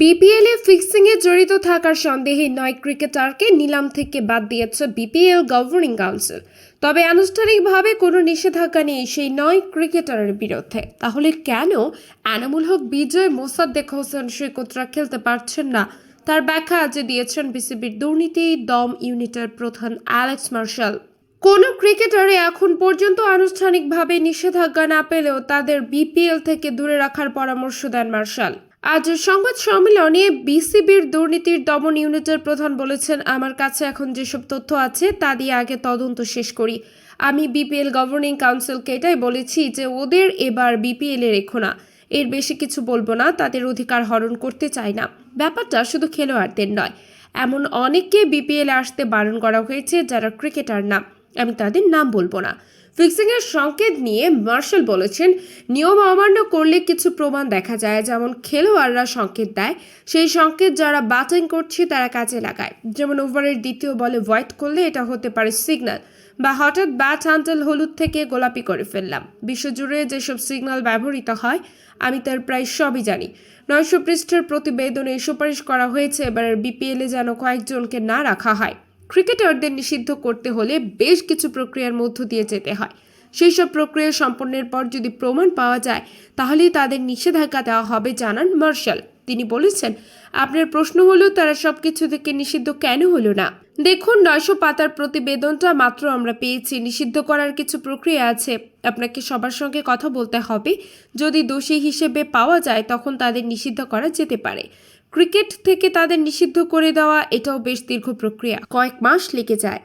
BPL এ fixing এ জড়িত থাকার সন্দেহে নয় ক্রিকেটারকে নিলাম থেকে বাদ দিয়েছে বিপিএল গভর্নিং কাউন্সিল তবে আনুষ্ঠানিকভাবে কোনো নিষেধাজ্ঞা নেই সেই নয় ক্রিকেটারের বিরুদ্ধে। তাহলে কেন এনামুল হক, বিজয়, মোসাদ্দেক হোসেন সৈকতরা খেলতে পারছেন না? তার ব্যাখ্যা আজ দিয়েছেন বিসিবির দুর্নীতি, দম ইউনিটের প্রধান অ্যালেক্স মার্শাল। কোন ক্রিকেটারে এখন পর্যন্ত আনুষ্ঠানিকভাবে নিষেধাজ্ঞা না পেলেও তাদের বিপিএল থেকে দূরে রাখার পরামর্শ দেন মার্শাল। আজ সংবাদ সম্মেলনে বিসিবির দুর্নীতির দমন ইউনিটের প্রধান বলেছেন, আমার কাছে এখন যেসব তথ্য আছে, তা দিয়ে আগে তদন্ত শেষ করি। আমি বিপিএল গভর্নিং কাউন্সিলকে এটাই বলেছি যে, ওদের এবার বিপিএল রেখো না। এর বেশি কিছু বলব না, তাদের অধিকার হরণ করতে চাই না। ব্যাপারটা শুধু খেলোয়াড়দের নয়, এমন অনেককে বিপিএল আসতে বারণ করা হয়েছে যারা ক্রিকেটার না। আমি তাদের নাম বলব না। ফিক্সিংয়ের সংকেত নিয়ে মার্শাল বলেছেন, নিয়ম অমান্য করলে কিছু প্রমাণ দেখা যায়, যেমন খেলোয়াড়রা সংকেত দেয়, সেই সংকেত যারা ব্যাটিং করছে তারা কাজে লাগায়। যেমন ওভারের দ্বিতীয় বলে ভয়েট করলে এটা হতে পারে সিগন্যাল, বা হঠাৎ ব্যাট হ্যান্ডেল হলুদ থেকে গোলাপি করে ফেললাম। বিশ্বজুড়ে যেসব সিগন্যাল ব্যবহৃত হয়, আমি তার প্রায় সবই জানি। নয়শো পৃষ্ঠের প্রতিবেদনে সুপারিশ করা হয়েছে, এবারের বিপিএলে যেন কয়েকজনকে না রাখা হয়। ক্রিকেটারদের নিষিদ্ধ করতে হলে বেশ কিছু প্রক্রিয়ার মধ্য দিয়ে যেতে হয়। সেই সব প্রক্রিয়া সম্পন্নের পর যদি প্রমাণ পাওয়া যায়, তাহলেই তাদের নিষেধাজ্ঞা দেওয়া হবে, জানান মার্শাল। তিনি বলেছেন, আপনার প্রশ্ন হলো, তারা সব কিছু থেকে নিষিদ্ধ কেন হলো না? দেখুন, নয়শো পাতার প্রতিবেদনটা মাত্র আমরা পেয়েছি। নিষিদ্ধ করার কিছু প্রক্রিয়া আছে। আপনাকে সবার সঙ্গে কথা বলতে হবে। যদি দোষী হিসেবে পাওয়া যায়, তখন তাদের নিষিদ্ধ করা যেতে পারে। ক্রিকেট থেকে তাদের নিষিদ্ধ করে দেওয়া এটাও বেশ দীর্ঘ প্রক্রিয়া। কয়েক মাস লেগে যায়।